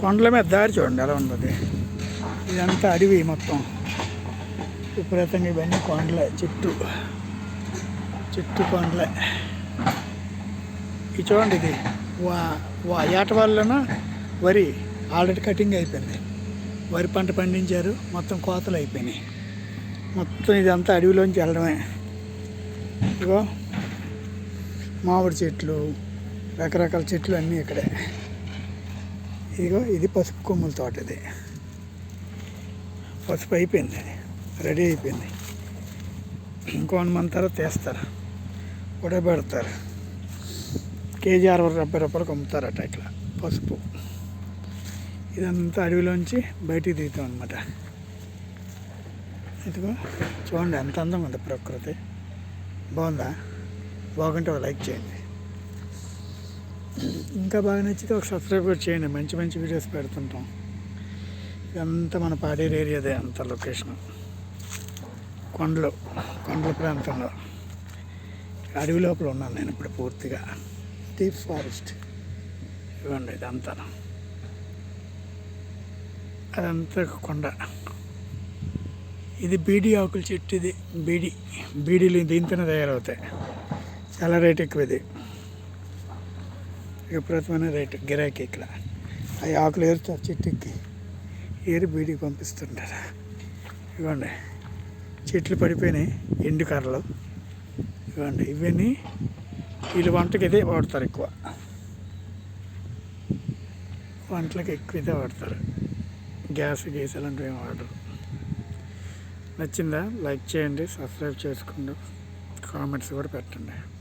కొండల మీద దారి చూడండి ఎలా ఉన్నది ఇదంతా అడవి మొత్తం. విపరీతంగా ఇవన్నీ కొండలే చుట్టూ. చుట్టూ కొండలే. ఇది చూడండి ఇది. వా వా ఏట వల్లన? వరి. ఆల్రెడీ కటింగ్ అయిపోయింది. వరి పంట పండించారు మొత్తం కోతలు అయిపోయినాయి. మొత్తం ఇదంతా అడవిలోంచి వెళ్ళడమే. ఇగో మామిడి చెట్లు రకరకాల చెట్లు అన్నీ ఇక్కడే. ఇదిగో ఇది పసుపు కొమ్ముల తోటది పసుపు అయిపోయింది అది. రెడీ అయిపోయింది. ఇంకో వన్ తర్వాత తీస్తారు. ఉడబెడతారు. కేజీ అరవై డెబ్బై రూపాయలకు అమ్ముతారట ఇట్లా పసుపు. ఇదంతా అడవిలోంచి బయటికి దిగుతాం అనమాట ఇదిగో చూడండి ఎంత అందంగా ఉంది ప్రకృతి. బాగుందా? బాగుంటే ఒక లైక్ చేయండి. ఇంకా బాగా నచ్చితే ఒక సబ్స్క్రైబ్ కూడా చేయండి. మంచి మంచి వీడియోస్ పెడుతుంటాం. ఇదంతా మన పాడేరు ఏరియాదే అంత లొకేషన్ కొండలు కొండల ప్రాంతంలో. అడవి లోపల ఉన్నాను నేను ఇప్పుడు పూర్తిగా. డీప్ ఫారెస్ట్ ఇవ్వండి ఇదంతా. అదంతా కొండ. ఇది బీడీ ఆకుల చెట్టు ఇది బీడీ బీడీలు దీంతోనే తయారవుతాయి. చాలా రేట్ ఎక్కువ ఇది. విపరీతమైన రేటు గిరాకీ ఇక్కడ. అవి ఆకులు ఏరుతా చెట్టుకి ఏరి బీడీకి పంపిస్తుంటారు. ఇవ్వండి. చెట్లు పడిపోయినాయి ఎండు కర్రలు. ఇవ్వండి. ఇవన్నీ వీళ్ళు వంటకి ఇదే వాడతారు ఎక్కువ. వంటలకు ఎక్కువ ఇదే వాడతారు. గ్యాస్ గీస్ అలాంటివి ఏం వాడరు. నచ్చిందా? లైక్ చేయండి సబ్స్క్రైబ్ చేసుకోండి కామెంట్స్ కూడా పెట్టండి.